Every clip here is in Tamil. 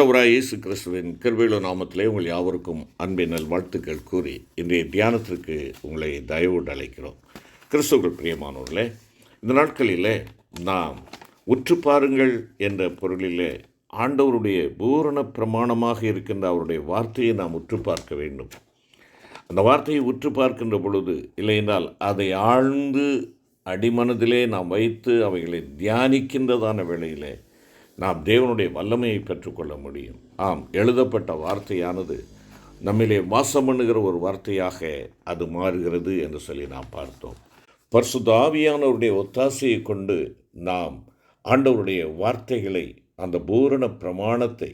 ஆண்டவராய் இயேசு கிறிஸ்துவின் கிருபையுள்ள நாமத்திலே உங்கள் யாவருக்கும் அன்பின் நல் வாழ்த்துக்கள் கூறி இன்றைய தியானத்திற்கு உங்களை தயவோடு அழைக்கிறோம். கிறிஸ்துவர்கள் பிரியமானவர்களே இந்த நாட்களிலே நாம் உற்று பாருங்கள் என்ற பொருளிலே ஆண்டவருடைய பூரண பிரமாணமாக இருக்கின்ற அவருடைய வார்த்தையை நாம் உற்று பார்க்க வேண்டும். அந்த வார்த்தையை உற்று பார்க்கின்ற பொழுது இல்லையென்றால் அதை ஆழ்ந்து அடிமனதிலே நாம் வைத்து அவைகளை தியானிக்கின்றதான வேளையிலே நாம் தேவனுடைய வல்லமையை பெற்றுக்கொள்ள முடியும். ஆம் எழுதப்பட்ட வார்த்தையானது நம்மிலே வாசம் பண்ணுகிற ஒரு வார்த்தையாக அது மாறுகிறது என்று சொல்லி நாம் பார்த்தோம். பர்சுதாவியானவருடைய ஒத்தாசையை கொண்டு நாம் ஆண்டவருடைய வார்த்தைகளை அந்த பூரண பிரமாணத்தை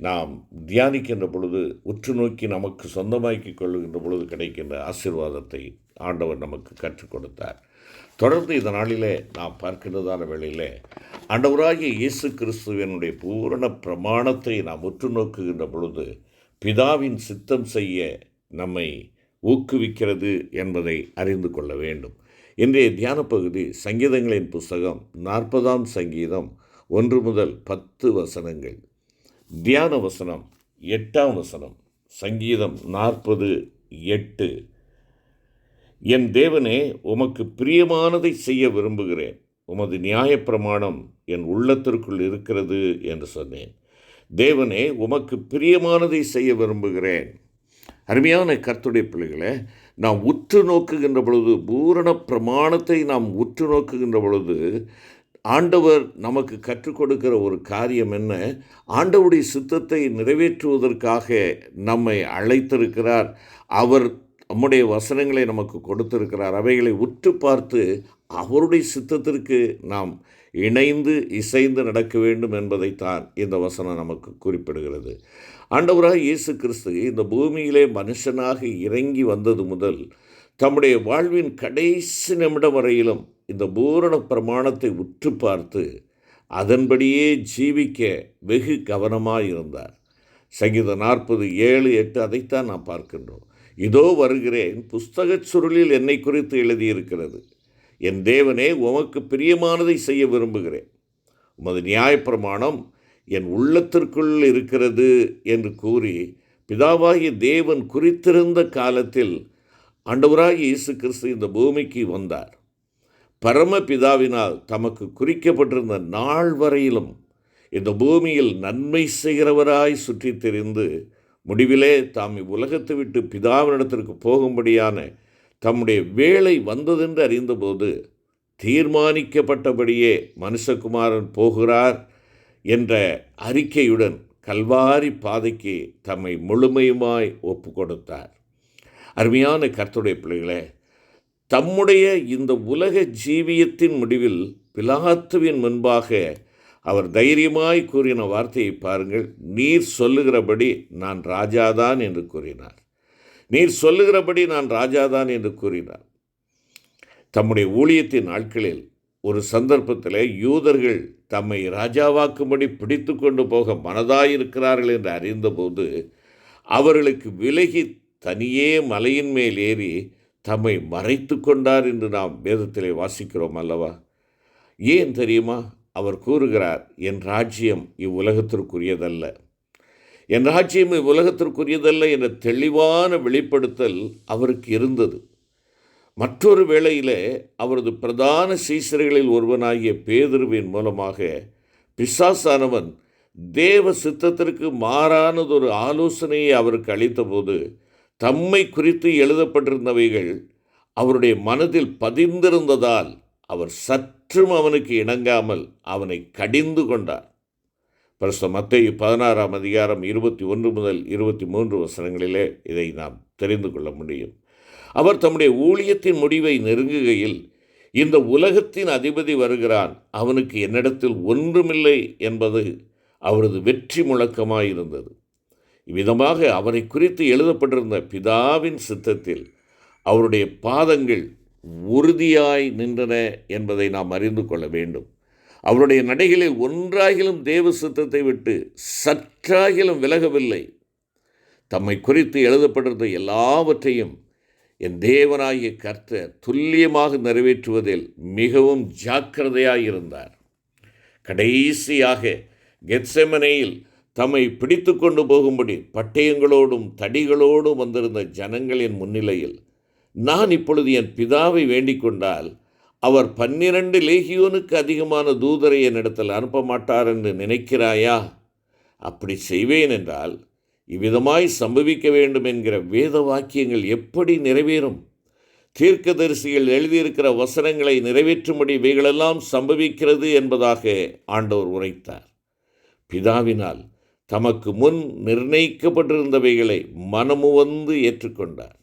நாம் தியானிக்கின்ற பொழுது உற்று நோக்கி நமக்கு சொந்தமாக்கிக் கொள்கின்ற பொழுது கிடைக்கின்ற ஆசீர்வாதத்தை ஆண்டவர் நமக்கு கற்றுக் கொடுத்தார். தொடர்ந்து இந்த நாளிலே நாம் பார்க்கின்றதான வேளையிலே ஆண்டவராகிய இயேசு கிறிஸ்துவனுடைய பூரண பிரமாணத்தை நாம் உற்று நோக்குகின்ற பொழுது பிதாவின் சித்தம் செய்ய நம்மை ஊக்குவிக்கிறது என்பதை அறிந்து கொள்ள வேண்டும். இன்றைய தியான பகுதி சங்கீதங்களின் புஸ்தகம் நாற்பதாம் சங்கீதம் ஒன்று முதல் பத்து வசனங்கள். தியான வசனம் எட்டாம் வசனம் சங்கீதம் நாற்பது எட்டு. என் தேவனே உமக்கு பிரியமானதை செய்ய விரும்புகிறேன். உமது நியாயப்பிரமாணம் என் உள்ளத்திற்குள் இருக்கிறது என்று சொன்னேன். தேவனே உமக்கு பிரியமானதை செய்ய விரும்புகிறேன். அருமையான கர்த்துடைய பிள்ளைகளை நாம் உற்று நோக்குகின்ற பொழுது பூரண பிரமாணத்தை நாம் உற்று நோக்குகின்ற பொழுது ஆண்டவர் நமக்கு கற்றுக் கொடுக்கிற ஒரு காரியம் என்ன? ஆண்டவருடைய சித்தத்தை நிறைவேற்றுவதற்காக நம்மை அழைத்திருக்கிறார். அவர் நம்முடைய வசனங்களை நமக்கு கொடுத்திருக்கிறார். அவைகளை உற்று பார்த்து அவருடைய சித்தத்திற்கு நாம் இணைந்து இசைந்து நடக்க வேண்டும் என்பதைத்தான் இந்த வசனம் நமக்கு குறிப்பிடுகிறது. ஆண்டவராக இயேசு கிறிஸ்து இந்த பூமியிலே மனுஷனாக இறங்கி வந்தது முதல் தம்முடைய வாழ்வின் கடைசி நிமிடம் வரையிலும் இந்த பூரண பிரமாணத்தை உற்று பார்த்து அதன்படியே ஜீவிக்க வெகு கவனமாக இருந்தார் சங்கீதம் நாற்பது ஏழு எட்டு அதைத்தான் நாம் பார்க்கின்றோம். இதோ வருகிறேன் புஸ்தகச் சுருளில் என்னை குறித்து எழுதியிருக்கிறது. என் தேவனே உமக்கு பிரியமானதை செய்ய விரும்புகிறேன். உமது நியாயப்பிரமாணம் என் உள்ளத்திற்குள் இருக்கிறது என்று கூறி பிதாவாகிய தேவன் குறித்திருந்த காலத்தில் அண்டவராகி இயேசு கிறிஸ்து இந்த பூமிக்கு வந்தார். பரம பிதாவினால் தமக்கு குறிக்கப்பட்டிருந்த நாள் வரையிலும் இந்த பூமியில் நன்மை செய்கிறவராய் சுற்றித் தெரிந்து முடிவிலே தாம் இவ்வுலகத்தை விட்டு பிதாவினிடத்திற்கு போகும்படியான தம்முடைய வேலை வந்ததென்று அறிந்தபோது தீர்மானிக்கப்பட்டபடியே மனுஷகுமாரன் போகிறார் என்ற அறிக்கையுடன் கல்வாரி பாதைக்கு தம்மை முழுமையுமாய் ஒப்பு கொடுத்தார் அருமையான கர்த்துடைய பிள்ளைகளே தம்முடைய இந்த உலக ஜீவியத்தின் முடிவில் பிலாத்துவின் முன்பாக அவர் தைரியமாய் கூறின வார்த்தையை பாருங்கள். நீர் சொல்லுகிறபடி நான் ராஜாதான் என்று கூறினார். நீர் சொல்லுகிறபடி நான் ராஜாதான் என்று கூறினார். தம்முடைய ஊழியத்தின் நாட்களில் ஒரு சந்தர்ப்பத்தில் யூதர்கள் தம்மை ராஜாவாக்கும்படி பிடித்து கொண்டு போக மனதாயிருக்கிறார்கள் என்று அறிந்தபோது அவர்களுக்கு விலகி தனியே மலையின் மேல் ஏறி தம்மை மறைத்து கொண்டார் என்று நாம் வேதத்திலே வாசிக்கிறோம் அல்லவா? ஏன் தெரியுமா? அவர் கூறுகிறார் என் ராஜ்யம் இவ்வுலகத்திற்குரியதல்ல. என் ராஜ்யம் இவ்வுலகத்திற்குரியதல்ல என்ற தெளிவான வெளிப்படுத்தல் அவருக்கு இருந்தது. மற்றொரு வேளையிலே அவரது பிரதான சீசர்களில் ஒருவனாகிய பேதுருவின் மூலமாக பிசாசானவன் தேவ சித்தத்திற்கு மாறானதொரு ஆலோசனையை அவருக்கு அளித்தபோது தம்மை குறித்து எழுதப்பட்டிருந்தவைகள் அவருடைய மனதில் பதிந்திருந்ததால் அவர் சற்றும் அவனுக்கு இணங்காமல் அவனை கடிந்து கொண்டார். பரிசு மத்திய பதினாறாம் அதிகாரம் இருபத்தி ஒன்று முதல் இருபத்தி மூன்று வசனங்களிலே இதை நாம் தெரிந்து கொள்ள முடியும். அவர் தம்முடைய ஊழியத்தின் முடிவை நெருங்குகையில் இந்த உலகத்தின் அதிபதி வருகிறான் அவனுக்கு என்னிடத்தில் ஒன்றுமில்லை என்பது அவரது வெற்றி முழக்கமாயிருந்தது. இவ்விதமாக அவரை குறித்து எழுதப்பட்டிருந்த பிதாவின் சித்தத்தில் அவருடைய பாதங்கள் உறுதியாய் நின்றன என்பதை நாம் அறிந்து கொள்ள வேண்டும். அவருடைய நடைகளில் ஒன்றாகிலும் தேவ சித்தத்தை விட்டு சற்றாகிலும் விலகவில்லை. தம்மை குறித்து எழுதப்பட்டிருந்த எல்லாவற்றையும் என் தேவனாகிய கர்த்தர் துல்லியமாக நிறைவேற்றுவதில் மிகவும் ஜாக்கிரதையாக இருந்தார். கடைசியாக கெட்செமனையில் தம்மை பிடித்து கொண்டு போகும்படி பட்டயங்களோடும் தடிகளோடும் வந்திருந்த ஜனங்களின் முன்னிலையில் நான் இப்பொழுது என் பிதாவை வேண்டிக் கொண்டால் அவர் பன்னிரண்டு லேகியோனுக்கு அதிகமான தூதரை என்னிடத்தில் அனுப்ப மாட்டார் என்று நினைக்கிறாயா? அப்படி செய்வேன் என்றால் இவ்விதமாய் சம்பவிக்க வேண்டும் என்கிற வேத வாக்கியங்கள் எப்படி நிறைவேறும்? தீர்க்கதரிசிகள் எழுதியிருக்கிற வசனங்களை நிறைவேற்றும்படி இவைகளெல்லாம் சம்பவிக்கிறது என்பதாக ஆண்டவர் உரைத்தார். பிதாவினால் தமக்கு முன் நிர்ணயிக்கப்பட்டிருந்தவைகளை மனமுவந்து ஏற்றுக்கொண்டார்.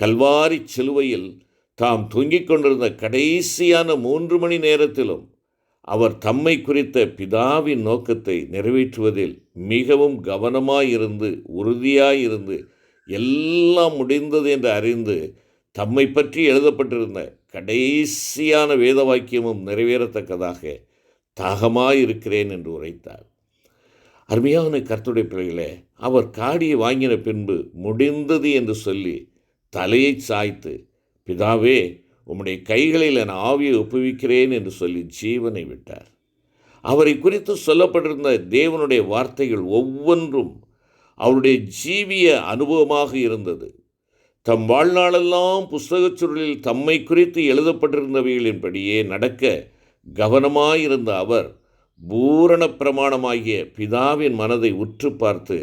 கல்வாரி சிலுவையில் தாம் தொங்கிக் கொண்டிருந்த கடைசியான மூன்று மணி நேரத்திலும் அவர் தம்மை குறித்த பிதாவின் நோக்கத்தை நிறைவேற்றுவதில் மிகவும் கவனமாயிருந்து உறுதியாயிருந்து எல்லாம் முடிந்தது என்று அறிந்து தம்மை பற்றி எழுதப்பட்டிருந்த கடைசியான வேத வாக்கியமும் நிறைவேறத்தக்கதாக தாகமாயிருக்கிறேன் என்று உரைத்தார். அருமையான கர்த்துடைய பிள்ளைகளே அவர் காடியை வாங்கின பின்பு முடிந்தது என்று சொல்லி தலையை சாய்த்து பிதாவே உம்முடைய கைகளில் என் ஆவியை ஒப்புவிக்கிறேன் என்று சொல்லி ஜீவனை விட்டார். அவரை குறித்து சொல்லப்பட்டிருந்த தேவனுடைய வார்த்தைகள் ஒவ்வொன்றும் அவருடைய ஜீவிய அனுபவமாக இருந்தது. தம் வாழ்நாளெல்லாம் புஸ்தகச் சுருளில் தம்மை குறித்து எழுதப்பட்டிருந்தவைகளின்படியே நடக்க கவனமாயிருந்த அவர் பூரண பிரமாணமாகிய பிதாவின் மனதை உற்று பார்த்து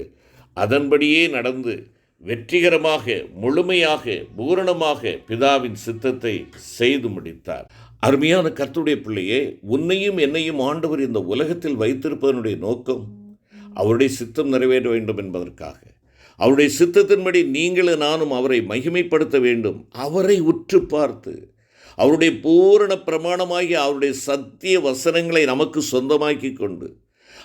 அதன்படியே நடந்து வெற்றிகரமாக முழுமையாக பூரணமாக பிதாவின் சித்தத்தை செய்து முடித்தார். அருமையான கர்த்துடைய பிள்ளையே உன்னையும் என்னையும் ஆண்டவர் இந்த உலகத்தில் வைத்திருப்பதனுடைய நோக்கம் அவருடைய சித்தம் நிறைவேற வேண்டும் என்பதற்காக. அவருடைய சித்தத்தின்படி நீங்களும் நானும் அவரை மகிமைப்படுத்த வேண்டும். அவரை உற்று பார்த்து அவருடைய பூரண பிரமாணமாகி அவருடைய சத்திய வசனங்களை நமக்கு சொந்தமாக்கி கொண்டு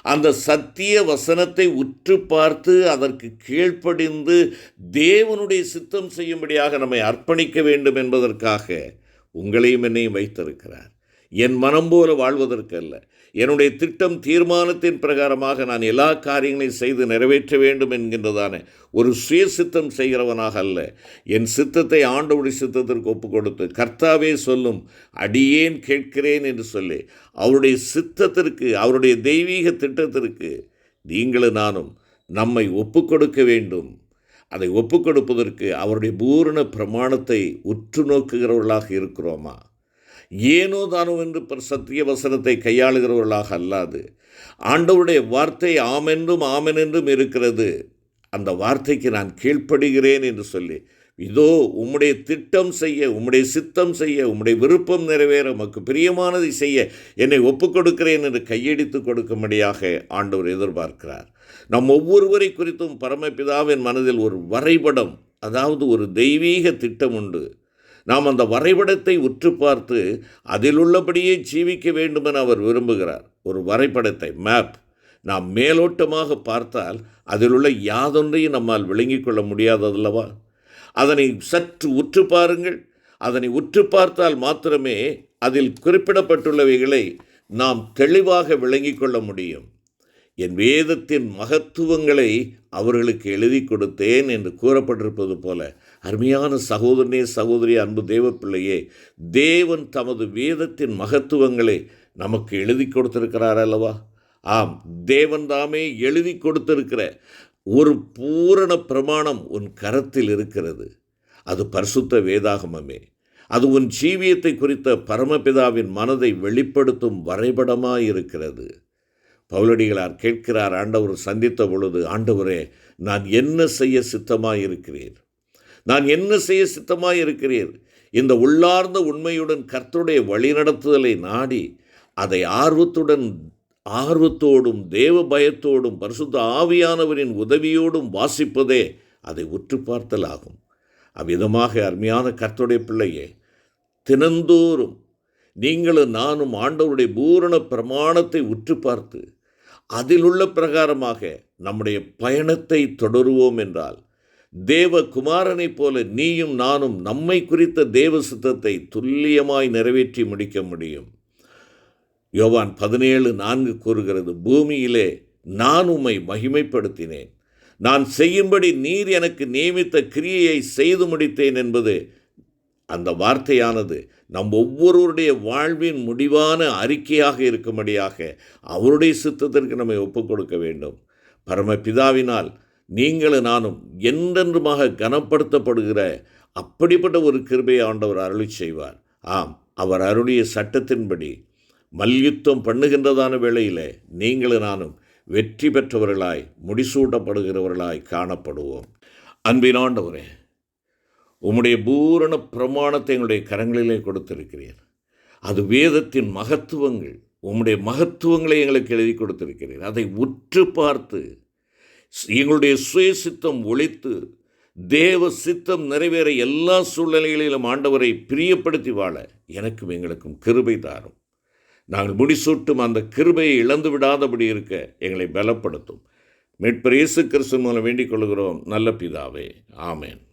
அந்த சத்திய வசனத்தை உற்று பார்த்து அதற்கு கீழ்ப்படிந்து தேவனுடைய சித்தம் செய்யும்படியாக நம்மை அர்ப்பணிக்க வேண்டும் என்பதற்காக உங்களையும் என்னையும் வைத்திருக்கிறார். என் மனம் போல வாழ்வதற்கு அல்ல. என்னுடைய திட்டம் தீர்மானத்தின் பிரகாரமாக நான் எல்லா காரியங்களையும் செய்து நிறைவேற்ற வேண்டும் என்கின்றதான ஒரு சுய சித்தம் செய்கிறவனாக அல்ல. என் சித்தத்தை ஆண்டவுடைய சித்தத்திற்கு ஒப்பு கொடுத்து கர்த்தாவே சொல்லும் அடியேன் கேட்கிறேன் என்று சொல்லி அவருடைய சித்தத்திற்கு அவருடைய தெய்வீக திட்டத்திற்கு நீங்களும் நானும் நம்மை ஒப்பு கொடுக்க வேண்டும். அதை ஒப்பு கொடுப்பதற்கு அவருடைய பூரண பிரமாணத்தை உற்று நோக்குகிறவர்களாக இருக்கிறோமா? ஏனோ தானோ என்று சத்திய வசனத்தை கையாளுகிறவர்களாக அல்லாது ஆண்டவருடைய வார்த்தை ஆமென்றும் ஆமெனென்றும் இருக்கிறது. அந்த வார்த்தைக்கு நான் கீழ்ப்படுகிறேன் என்று சொல்லி இதோ உம்முடைய திட்டம் செய்ய உம்முடைய சித்தம் செய்ய உம்முடைய விருப்பம் நிறைவேற உமக்கு பிரியமானதை செய்ய என்னை ஒப்புக் கொடுக்கிறேன் என்று கையடித்து கொடுக்கும்படியாக ஆண்டவர் எதிர்பார்க்கிறார். நம் ஒவ்வொருவரை குறித்தும் பரமபிதாவின் மனதில் ஒரு வரைபடம் அதாவது ஒரு தெய்வீக திட்டம் உண்டு. நாம் அந்த வரைபடத்தை உற்று பார்த்து அதில் உள்ளபடியே ஜீவிக்க வேண்டுமென அவர் விரும்புகிறார். ஒரு வரைபடத்தை மேப் நாம் மேலோட்டமாக பார்த்தால் அதில் உள்ள யாதொன்றையும் நம்மால் விளங்கிக் கொள்ள முடியாததல்லவா? அதனை சற்று உற்று பாருங்கள். அதனை உற்று பார்த்தால் மாத்திரமே அதில் குறிப்பிடப்பட்டுள்ளவைகளை நாம் தெளிவாக விளங்கிக் கொள்ள முடியும். என் வேதத்தின் மகத்துவங்களை அவர்களுக்கு எழுதி கொடுத்தேன் என்று கூறப்பட்டிருப்பது போல அருமையான சகோதரனே சகோதரி அன்பு தேவப்பிள்ளையே தேவன் தமது வேதத்தின் மகத்துவங்களை நமக்கு எழுதி கொடுத்திருக்கிறார் அல்லவா? ஆம் தேவன் தாமே எழுதி கொடுத்திருக்கிற ஒரு பூரண பிரமாணம் உன் கரத்தில் இருக்கிறது. அது பரிசுத்த வேதாகமமே. அது உன் ஜீவியத்தை குறித்த பரமபிதாவின் மனதை வெளிப்படுத்தும் வரைபடமாக இருக்கிறது பவுலடிகளார் கேட்கிறார் ஆண்டவர் சந்தித்த பொழுது ஆண்டவரே நான் என்ன செய்ய சித்தமாக இருக்கிறேன் நான் என்ன செய்ய சித்தமாக இருக்கிறீர் இந்த உள்ளார்ந்த உண்மையுடன் கர்த்தருடைய வழிநடத்துதலை நாடி அதை ஆர்வத்துடன் ஆர்வத்தோடும் தேவ பயத்தோடும் பரிசுத்த ஆவியானவரின் உதவியோடும் வாசிப்பதே அதை உற்று பார்த்தல் ஆகும் அவ்விதமாக அருமையான கர்த்தருடைய பிள்ளையே தினந்தோறும் நீங்களும் நானும் ஆண்டவருடைய பூரண பிரமாணத்தை உற்று பார்த்து அதிலுள்ள பிரகாரமாக நம்முடைய பயணத்தை தொடருவோம் என்றால் தேவ குமாரனைப் போல நீயும் நானும் நம்மை குறித்த தேவ சித்தத்தை துல்லியமாய் நிறைவேற்றி முடிக்க முடியும். யோவான் பதினேழு நான்கு கூறுகிறது பூமியிலே நான் உம்மை மகிமைப்படுத்தினேன். நான் செய்யும்படி நீர் எனக்கு நியமித்த கிரியையை செய்து முடித்தேன் என்பது அந்த வார்த்தையானது நம் ஒவ்வொருவருடைய வாழ்வின் முடிவான அறிக்கையாக இருக்கும்படியாக அவருடைய சித்தத்திற்கு நம்மை ஒப்புக் கொடுக்க வேண்டும். பரமபிதாவினால் நீங்களும் நானும் என்றென்றுமாக கனப்படுத்தப்படுகிற அப்படிப்பட்ட ஒரு கிருபையை ஆண்டவர் அருளி செய்வார். ஆம் அவர் அருளிய சட்டத்தின்படி மல்யுத்தம் பண்ணுகின்றதான வேளையில் நீங்களும் நானும் வெற்றி பெற்றவர்களாய் முடிசூட்டப்படுகிறவர்களாய் காணப்படுவோம். அன்பினாண்டவரே உம்முடைய பூரண பிரமாணத்தை எங்களுடைய கரங்களிலே கொடுத்திருக்கிறீர். அது வேதத்தின் மகத்துவங்கள். உம்முடைய மகத்துவங்களை எங்களுக்கு எழுதி கொடுத்திருக்கிறீர். அதை உற்று பார்த்து எங்களுடைய சுய சித்தம் ஒழித்து தேவ சித்தம் நிறைவேற எல்லா சூழ்நிலைகளிலும் ஆண்டவரை பிரியப்படுத்தி வாழ எனக்கும் எங்களுக்கும் கிருபை தாரும். நாங்கள் முடிசூட்டும் அந்த கிருபையை இழந்து விடாதபடி இருக்க எங்களை பலப்படுத்தும். மீட்பர் இயேசு கிறிஸ்து மூலம் வேண்டிக் கொள்கிறோம். நல்ல பிதாவே. ஆமேன்.